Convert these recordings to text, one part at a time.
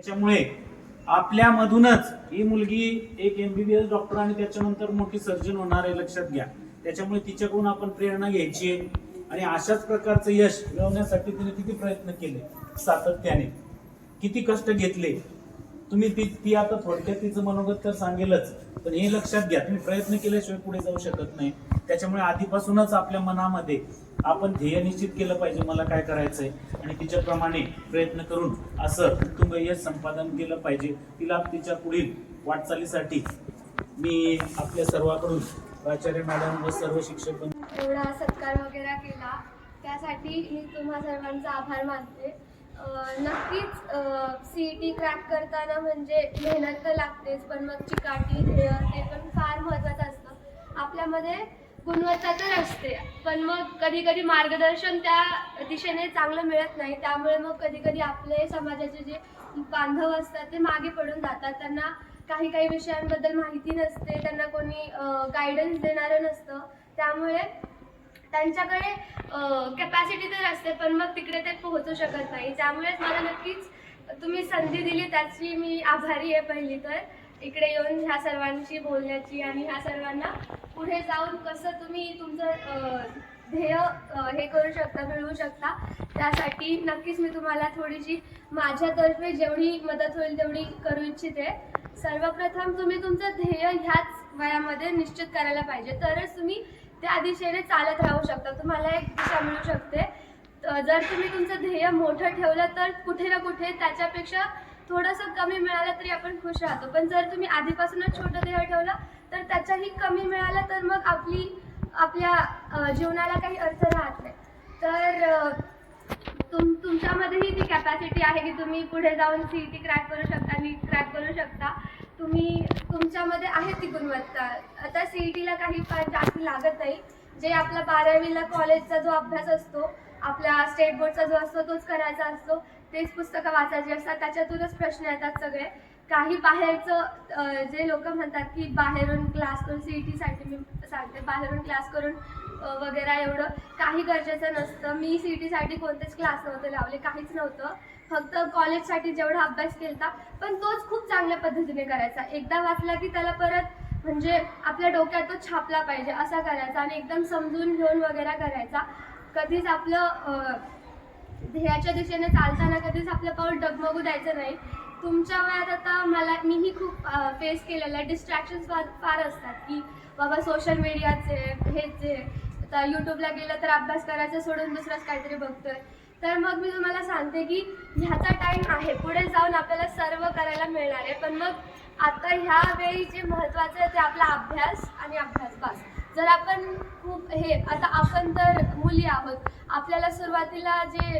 त्याच्यामुळे आपल्यामधूनच ही मुलगी एक एमबीबीएस डॉक्टर आणि त्याच्यानंतर मोठी सर्जन होणार आहे लक्षात घ्या. त्याच्यामुळे तिच्याकडून आपण प्रेरणा घ्यायची आहे. आणि अशाच प्रकारचं यश मिळवण्यासाठी तिने किती प्रयत्न केले? सातत्याने. किती कष्ट घेतले? तुम्ही ती ती आता थोडक्यात तिचं मनोगत तर सांगेलच पण हे लक्षात घ्या. तुम्ही प्रयत्न केल्याशिवाय पुढे जाऊ शकत नाही. त्याच्यामुळे आधीपासूनच आपल्या मनामध्ये आपण ध्येय निश्चित केलं पाहिजे मला काय करायचंय? आणि तिच्याप्रमाणे प्रयत्न करून असं कुटुंब यश संपादन केलं पाहिजे. तिला तिच्या पुढील वाटचालीसाठी मी आपल्या सर्वांकडून प्राचार्य मॅडम व सर्व शिक्षक एवढा सत्कार वगैरे केला. त्यासाठी मी तुम्हा सर्वांचा आभार मानते. नक्कीच सी ई टी क्रॅक करताना म्हणजे मेहनत तर लागतेच पण मग चिकाटी ध्येय ते पण फार महत्त्वाचं असतं. आपल्यामध्ये गुणवत्ता तर असते पण मग कधी कधी मार्गदर्शन त्या दिशेने चांगलं मिळत नाही. त्यामुळे मग कधी कधी आपले समाजाचे जे बांधव असतात ते मागे पडून जातात. त्यांना काही काही विषयांबद्दल माहिती नसते. त्यांना कोणी गायडन्स देणारं नसतं. त्यामुळे त्यांच्याकडे कॅपॅसिटी तर असते पण मग तिकडे ते पोहोचू शकत नाही. त्यामुळेच मला नक्कीच तुम्ही संधी दिली त्याची मी आभारी आहे पहिली तर. इकडे येऊन ह्या सर्वांशी बोलण्याची आणि ह्या सर्वांना पुढे जाऊन कसं तुम्ही तुमचं ध्येय हे करू शकता मिळवू शकता त्यासाठी नक्कीच मी तुम्हाला थोडीशी माझ्यातर्फे जेवढी मदत होईल तेवढी करू इच्छिते. सर्वप्रथम तुम्ही तुमचं ध्येय ह्याच वयामध्ये निश्चित करायला पाहिजे. तरच तुम्ही त्या दिशेने चालत राहू शकता. तुम्हाला एक दिशा मिळू शकते. जर तुम्ही तुमचं ध्येय मोठं ठेवलं तर कुठे ना कुठे त्याच्यापेक्षा थोडंसं कमी मिळालं तरी आपण खुश राहतो. पण जर तुम्ही आधीपासूनच छोटं ध्येय ठेवलं तर त्याच्याही कमी मिळालं तर मग आपली आपल्या जीवनाला काही अर्थ राहत नाही. तर तुम तुमच्यामध्येही ती कॅपॅसिटी आहे की तुम्ही पुढे जाऊन सी टी क्रॅक करू शकता नीट क्रॅक करू शकता. तुम्ही तुमच्यामध्ये आहे ती गुणवत्ता. आता सी ई टीला काही फार जास्त लागत नाही. जे आपला बारावीला कॉलेजचा जो अभ्यास असतो आपल्या स्टेट बोर्डचा जो असतो तोच करायचा असतो. तेच पुस्तकं वाचायची असतात. त्याच्यातूनच प्रश्न येतात सगळे. काही बाहेरचं जे लोक म्हणतात की बाहेरून क्लास करून सी ई टीसाठी मी सांगते बाहेरून क्लास करून वगैरे एवढं काही गरजेचं नसतं. मी सी ई टीसाठी कोणतेच क्लास नव्हते लावले काहीच नव्हतं. फक्त कॉलेजसाठी जेवढा अभ्यास केला पण तोच खूप चांगल्या पद्धतीने करायचा. एकदा वाचला की त्याला परत म्हणजे आपल्या डोक्यात तो छापला पाहिजे असा करायचा आणि एकदम समजून घेऊन वगैरे करायचा. कधीच आपलं ध्येयाच्या दिशेने चालताना कधीच आपलं पाऊल डगमगू द्यायचं नाही. तुमच्या वयात आता मला मीही खूप फेस केलेलं आहे डिस्ट्रॅक्शन्स फार फार असतात की बाबा सोशल मीडियाचे हेचे जे आता यूट्यूबला गेलं तर अभ्यास करायचं सोडून दुसरंच काहीतरी बघतोय. तर मग मी तुम्हाला सांगते की ह्याचा टाईम आहे. पुढे जाऊन आपल्याला सर्व करायला मिळणार आहे. पण मग आता ह्या वेळी जे महत्त्वाचं आहे ते आपला अभ्यास आणि अभ्यास बस जर आपण खूप हे आता आपण तर मुली आहोत. आपल्याला सुरुवातीला जे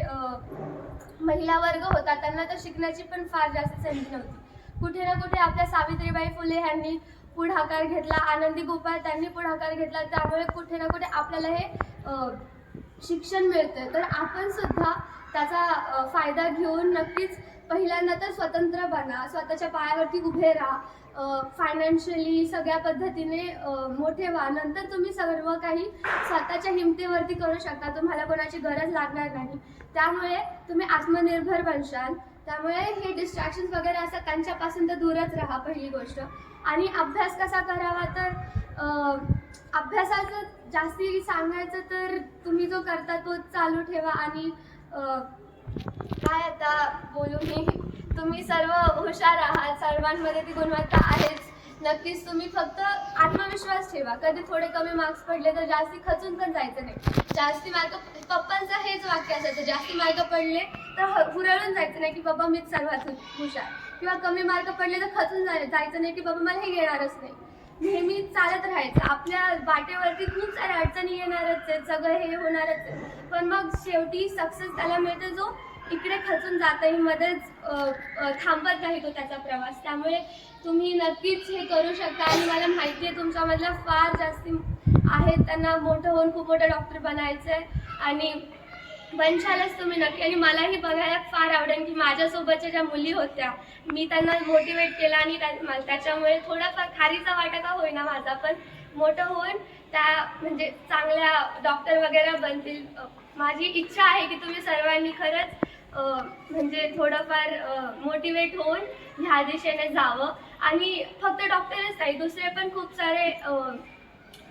महिला वर्ग होता त्यांना तर शिकण्याची पण फार जास्त संधी नव्हती. कुठे ना कुठे आपल्या सावित्रीबाई फुले यांनी पुढाकार घेतला आनंदी गोपाळ त्यांनी पुढाकार घेतला त्यामुळे कुठे ना कुठे आपल्याला हे शिक्षण मिळतं तर आपण सुद्धा त्याचा फायदा घेऊन नक्कीच पहिल्यांदा तर स्वतंत्र बना स्वतःच्या पायावरती उभे राहा. फायनान्शियली सगळ्या पद्धतीने मोठे व्हा. नंतर तुम्ही सर्व काही स्वतःच्या हिमतीवरती करू शकता. तुम्हाला कोणाची गरज लागणार नाही. त्यामुळे तुम्ही आत्मनिर्भर बनशाल. त्यामुळे हे डिस्ट्रॅक्शन्स वगैरे असतात त्यांच्यापासून तर दूरच राहा पहिली गोष्ट. आणि अभ्यास कसा करावा तर अभ्यासाचं जास्ती सांगायचं तर तुम्ही जो करता तो चालू ठेवा आणि काय आता बोलू मी? तुम्ही सर्व हुशार आहात सर्वांमध्ये ती गुणवत्ता आहेच. नक्कीच तुम्ही फक्त आत्मविश्वास ठेवा. कधी थोडे कमी मार्क्स पडले तर जास्ती खचून पण जायचं नाही. जास्ती मार्क पप्पांचं हेच वाक्य असायचं जास्ती मार्क पडले तर हुरळून जायचं नाही की बाबा मीच सर्वात हुशार. किंवा कमी मार्क पडले तर खचून जाय जायचं नाही की बाबा मला हे घेणारच नाही. नेहमी चालत राहायचं. आपल्या वाटेवरती खूप साऱ्या अडचणी येणारच आहेत. सगळं हे होणारच आहे. पण मग शेवटी सक्सेस त्याला मिळते जो इकडे खचून जातही मध्येच थांबत नाही तो त्याचा प्रवास. त्यामुळे तुम्ही नक्कीच हे करू शकता. आणि मला माहिती आहे तुमच्यामधल्या फार जास्ती आहेत त्यांना मोठं होऊन खूप मोठं डॉक्टर बनायचं आहे आणि बनशालच तुम्ही नक्की आणि मलाही बघायला फार आवडेल की माझ्यासोबतच्या ज्या मुली होत्या मी त्यांना मोटिवेट केलं आणि त्या- त्याच्यामुळे थोडाफार खारीचा वाटा का होईना माझा पण मोठं होऊन त्या म्हणजे चांगल्या डॉक्टर वगैरे बनतील. माझी इच्छा आहे की तुम्ही सर्वांनी खरंच म्हणजे थोडंफार मोटिवेट होऊन ह्या दिशेने जावं. आणि फक्त डॉक्टरच नाही दुसरे पण खूप सारे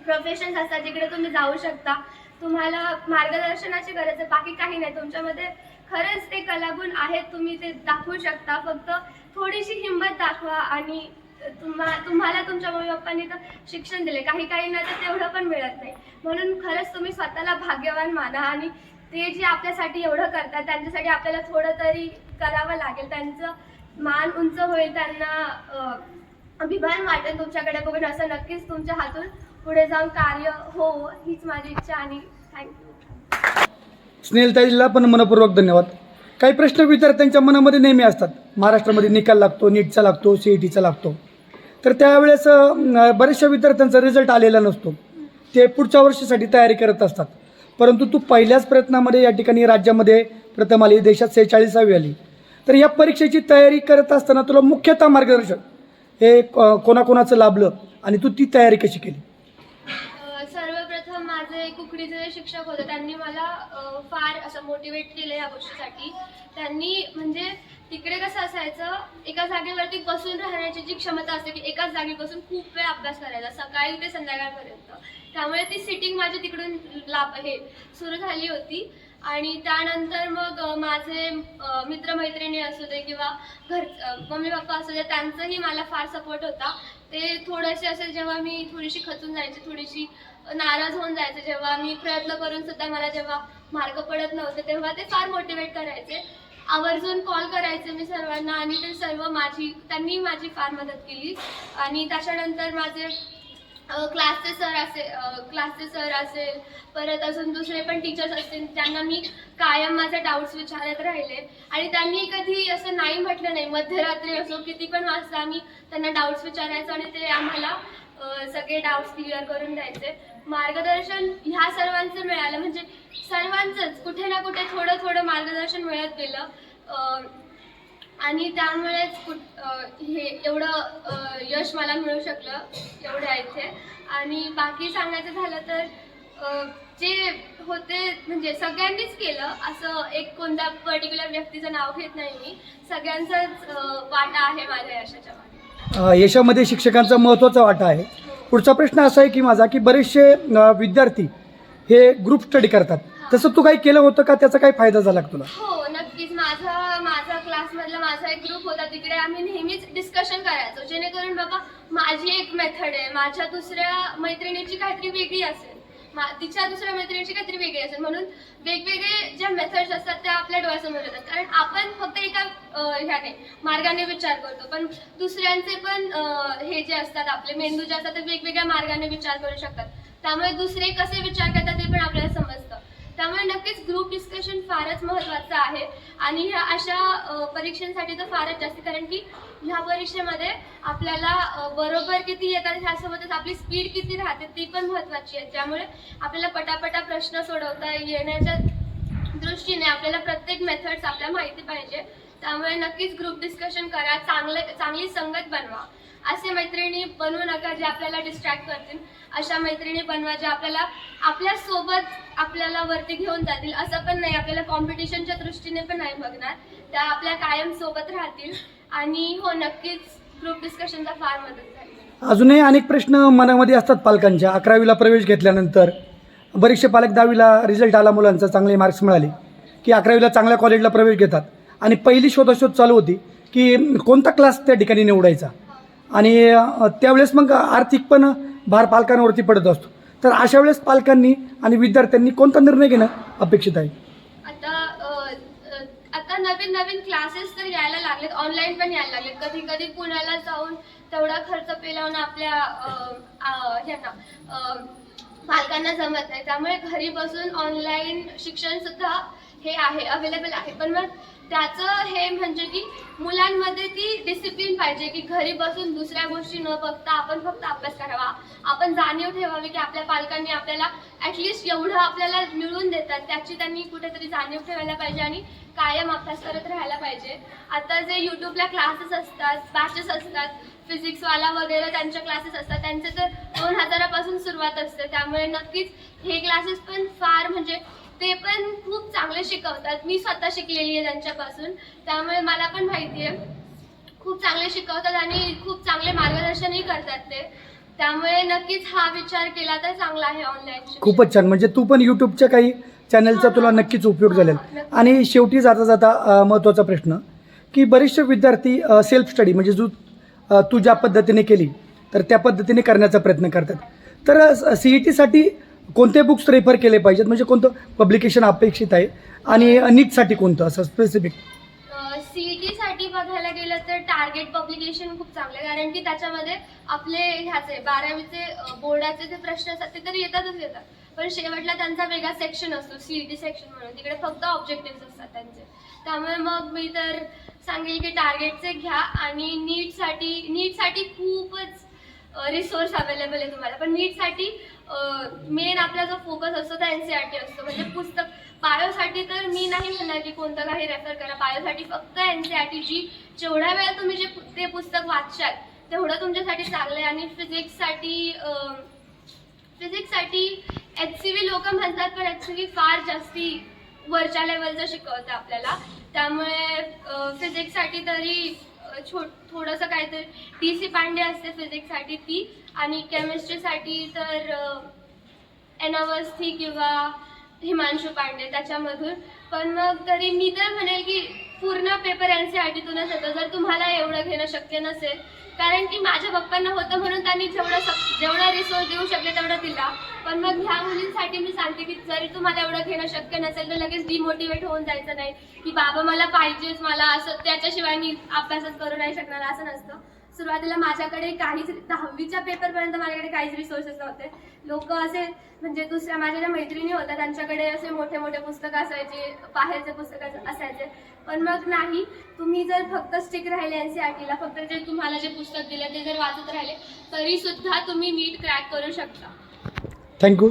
प्रोफेशन्स असतात जिकडे तुम्ही जाऊ शकता. तुम्हाला मार्गदर्शनाची गरज आहे बाकी काही नाही. तुमच्यामध्ये खरंच ते कलागुण आहेत तुम्ही ते दाखवू शकता. फक्त थोडीशी हिंमत दाखवा आणि तुम्हा तुम्हाला तुमच्या मम्मी पप्पांनी तर शिक्षण दिले. काही काहींना तर तेवढं पण मिळत नाही. म्हणून खरंच तुम्ही स्वतःला भाग्यवान माना आणि ते जे आपल्यासाठी एवढं करतात त्यांच्यासाठी आपल्याला थोडं तरी करावं लागेल. त्यांचं मान उंच होईल त्यांना अभिमान वाटेल तुमच्याकडे बघून. असं नक्कीच तुमच्या हातून पुढे जाऊन कार्य हो हीच माझी इच्छा आणि थँक्यू स्नेहलताईला पण मनपूर्वक धन्यवाद. काही प्रश्न विद्यार्थ्यांच्या मनामध्ये नेहमी असतात. महाराष्ट्रामध्ये निकाल लागतो नीटचा लागतो सी ई टीचा लागतो. तर त्यावेळेस बऱ्याचशा विद्यार्थ्यांचा रिझल्ट आलेला नसतो. ते पुढच्या वर्षासाठी तयारी करत असतात. परंतु तू पहिल्याच प्रयत्नामध्ये या ठिकाणी राज्यामध्ये प्रथम आली देशात सेहेचाळीसावी आली. तर या परीक्षेची तयारी करत असताना तुला मुख्यतः मार्गदर्शन हे कोणाकोणाचं लाभलं आणि तू ती तयारी कशी केली? सर्वप्रथम माझे कुकडीचे जे शिक्षक होते त्यांनी मला अ, फार असं मोटिवेट केलं या गोष्टीसाठी. त्यांनी म्हणजे तिकडे कसं असायचं एका जागेवरती बसून राहण्याची जी क्षमता असते की एकाच जागी बसून खूप वेळ अभ्यास करायचा सकाळी ते संध्याकाळपर्यंत. त्यामुळे ती सिटिंग माझी तिकडून लाभ हे सुरू झाली होती. आणि त्यानंतर मग माझे मित्रमैत्रिणी असू दे किंवा घर मम्मी पप्पा असू दे त्यांचाही मला फार सपोर्ट होता. ते थोडेसे असे जेव्हा मी थोडीशी खचून जायचे थोडीशी नाराज होऊन जायचे जेव्हा मी प्रयत्न करून सुद्धा मला जेव्हा मार्ग पडत नव्हते तेव्हा ते फार मोटिवेट करायचे. आवर्जून कॉल करायचे मी सर्वांना आणि ते सर्व माझी त्यांनी माझी फार मदत केली. आणि त्याच्यानंतर माझे क्लासचे सर असे क्लासचे सर असेल परत अजून दुसरे पण टीचर्स असतील त्यांना मी कायम माझे डाऊट्स विचारत राहिले. आणि त्यांनी कधी असं नाही म्हटलं नाही मध्यरात्री असो किती पण वाजता आम्ही त्यांना डाऊट्स विचारायचो आणि ते आम्हाला सगळे डाऊट्स क्लिअर करून द्यायचे. मार्गदर्शन ह्या सर्वांचं मिळालं. म्हणजे सर्वांचंच कुठे ना कुठे थोडं थोडं मार्गदर्शन मिळत गेलं. आणि त्यामुळेच कुठ हे एवढं यश मला मिळू शकलं एवढ्या इथे. आणि बाकी सांगायचं झालं तर जे होते म्हणजे सगळ्यांनीच केलं असं एक कोणत्या पर्टिक्युलर व्यक्तीचं नाव घेत नाही मी सगळ्यांचाच वाटा आहे माझ्या यशाच्या मागे. यशामध्ये शिक्षकांचा महत्त्वाचा वाटा आहे. पुढचा प्रश्न असा आहे की माझा की बरेचसे विद्यार्थी हे ग्रुप स्टडी करतात. तसं तू काही केलं होतं का? त्याचा काही फायदा झाला तुला? हो नक्कीच माझा माझा क्लासमधला माझा एक ग्रुप होता तिकडे आम्ही नेहमीच डिस्कशन करायचो. जेणेकरून बाबा माझी एक मेथड आहे. माझ्या दुसऱ्या मैत्रिणीची काहीतरी वेगळी असेल. मा- तिच्या दुसऱ्या मैत्रिणीची काहीतरी वेगळी असेल. म्हणून वेगवेगळे ज्या मेथड्स असतात त्या आपल्या डोळ्यासमोर येतात. कारण आपण फक्त एका ह्याने मार्गाने विचार करतो. पण दुसऱ्यांचे पण हे जे असतात आपले मेंदू जे असतात ते वेगवेगळ्या मार्गाने विचार करू शकतात. त्यामुळे दुसरे कसे विचार करतात ते पण आपल्याला समजतं. त्यामुळे नक्कीच ग्रुप डिस्कशन फारच महत्त्वाचं आहे. आणि ह्या अशा परीक्षांसाठी तर फारच जास्त कारण की ह्या परीक्षेमध्ये आपल्याला बरोबर किती येतात ह्यासोबतच आपली स्पीड किती राहते ती पण महत्त्वाची आहे. त्यामुळे आपल्याला पटापटा प्रश्न सोडवता येण्याच्या दृष्टीने आपल्याला प्रत्येक मेथड्स आपल्याला माहिती पाहिजे. त्यामुळे नक्कीच ग्रुप डिस्कशन करा. चांगले चांगली संगत बनवा. असे मैत्रिणी बनवू नका जे आपल्याला डिस्ट्रॅक्ट करतील. अशा मैत्रिणी बनवा ज्या आपल्याला आपल्यासोबत आपल्याला वरती घेऊन जातील. असं पण नाही आपल्याला कॉम्पिटिशनच्या दृष्टीने पण नाही बघणार. त्या आपल्या कायम सोबत राहतील. आणि हो नक्कीच ग्रुप डिस्कशनचा फार मदत झाली. अजूनही अनेक प्रश्न मनामध्ये असतात पालकांच्या. अकरावीला प्रवेश घेतल्यानंतर बरेचसे पालक दहावीला रिझल्ट आला मुलांचा चांगले मार्क्स मिळाले. की अकरावीला चांगल्या कॉलेजला प्रवेश घेतात. आणि पहिली शोधाशोध चालू होती की कोणता क्लास त्या ठिकाणी निवडायचा? आणि त्यावेळेस मग आर्थिक पण भार पालकांवरती पडत असतो. तर अशा वेळेस पालकांनी आणि विद्यार्थ्यांनी कोणता निर्णय घेणं अपेक्षित आहे? आता आता नवीन नवीन क्लासेस तर यायला लागलेत. ऑनलाईन पण यायला लागलेत. कधी कधी पुण्याला जाऊन तेवढा खर्च पेलावून आपल्या ह्यांना पालकांना जमत नाही. त्यामुळे घरी बसून ऑनलाईन शिक्षण सुद्धा हे आहे अवेलेबल आहे. पण मग त्याचं हे म्हणजे की मुलांमध्ये ती डिसिप्लिन पाहिजे की घरी बसून दुसऱ्या गोष्टी न बघता आपण फक्त अभ्यास करावा. आपण जाणीव ठेवावी की आपल्या पालकांनी आपल्याला ॲटलिस्ट एवढं आपल्याला मिळवून देतात त्याची त्यांनी कुठेतरी जाणीव ठेवायला पाहिजे आणि कायम अभ्यास करत राहायला पाहिजे. आता जे यूट्यूबला क्लासेस असतात बॅचेस असतात फिजिक्सवाला वगैरे त्यांच्या क्लासेस असतात त्यांचे तर दोन हजारापासून सुरुवात असते. त्यामुळे नक्कीच हे क्लासेस पण फार म्हणजे चांगले शिकवतात. मी स्वतः शिकलेली आहे त्यांच्यापासून. त्यामुळे मला पण माहिती आहे. खूप चांगले शिकवतात आणि खूप चांगले मार्गदर्शनही करतात ते. त्यामुळे नक्कीच हा विचार केला तर चांगला आहे ऑनलाईन खूपच छान. म्हणजे तू पण यूट्यूबच्या काही चॅनलचा तुला नक्कीच उपयोग झालेला आणि शेवटी जाता जाता महत्त्वाचा प्रश्न की बरेचसे विद्यार्थी सेल्फ स्टडी म्हणजे जो तू ज्या पद्धतीने केली तर त्या पद्धतीने करण्याचा प्रयत्न करतात. तर ई टीसाठी कोणते बुक्स रेफर केले पाहिजेत? म्हणजे कोणतं पब्लिकेशन अपेक्षित आहे? आणि नीटसाठी कोणतं? असं स्पेसिफिक सीईटी साठी बघायला गेलं तर टार्गेट पब्लिकेशन खूप चांगलं आहे. कारण की त्याच्यामध्ये आपले ह्याचे बारावीचे बोर्डाचे जे प्रश्न असतात ते तर येतातच येतात. पण शेवटला त्यांचा वेगळा सेक्शन असतो सीईटी सेक्शन म्हणून. तिकडे फक्त ऑब्जेक्टिव्ह असतात त्यांचे. त्यामुळे मग मी तर सांगेल की टार्गेटचे घ्या आणि नीटसाठी नीटसाठी खूपच रिसोर्स अवेलेबल आहे तुम्हाला. पण नीटसाठी मेन आपला जो फोकस असतो तो एन सी आर टी असतो. म्हणजे पुस्तक बायोसाठी तर मी नाही म्हणणार की कोणतं काही रेफर करा. बायोसाठी फक्त एन सी आर टी जी जेवढ्या वेळा तुम्ही जे ते पुस्तक वाचशाल तेवढं तुमच्यासाठी चांगलं आहे. आणि फिजिक्ससाठी फिजिक्ससाठी एच सी व्ही लोक म्हणतात पण एच सी व्ही फार जास्ती वरच्या लेवलचं शिकवतं आपल्याला. त्यामुळे फिजिक्ससाठी तरी छोट थोडंसं काहीतरी डी सी पांडे असते फिजिक्ससाठी ती आणि केमिस्ट्रीसाठी तर एनवर्स्थी किंवा हिमांशू पांडे त्याच्यामधून. पण मग तरी मी तर म्हणेल की पूर्ण पेपर एन सी आर टीतूनच येतो. जर तुम्हाला एवढं घेणं शक्य नसेल कारण की माझ्या पप्पांना होतं म्हणून त्यांनी जेवढं सक जेवढा रिसोर्स देऊ शकले तेवढा दिला. पण मग ह्या मुलींसाठी मी सांगते की जरी तुम्हाला एवढं घेणं शक्य नसेल तर लगेच डिमोटिवेट होऊन जायचं नाही. की बाबा मला पाहिजेच मला असं त्याच्याशिवाय मी अभ्यासच करू नाही शकणार असं नसतं. सुरुवातीला माझ्याकडे काहीच दहावीच्या पेपरपर्यंत माझ्याकडे काहीच रिसोर्सेस नव्हते. लोक असे म्हणजे दुसऱ्या माझ्या ज्या मैत्रिणी होत्या त्यांच्याकडे असे मोठे मोठे पुस्तकं असायचे बाहेरचे पुस्तकं असायचे. पण मग नाही तुम्ही जर फक्त स्टिक राहिले एन सी आर टीला फक्त जे तुम्हाला जे पुस्तक दिलं ते जर वाचत राहिले तरी सुद्धा तुम्ही नीट क्रॅक करू शकता. थँक्यू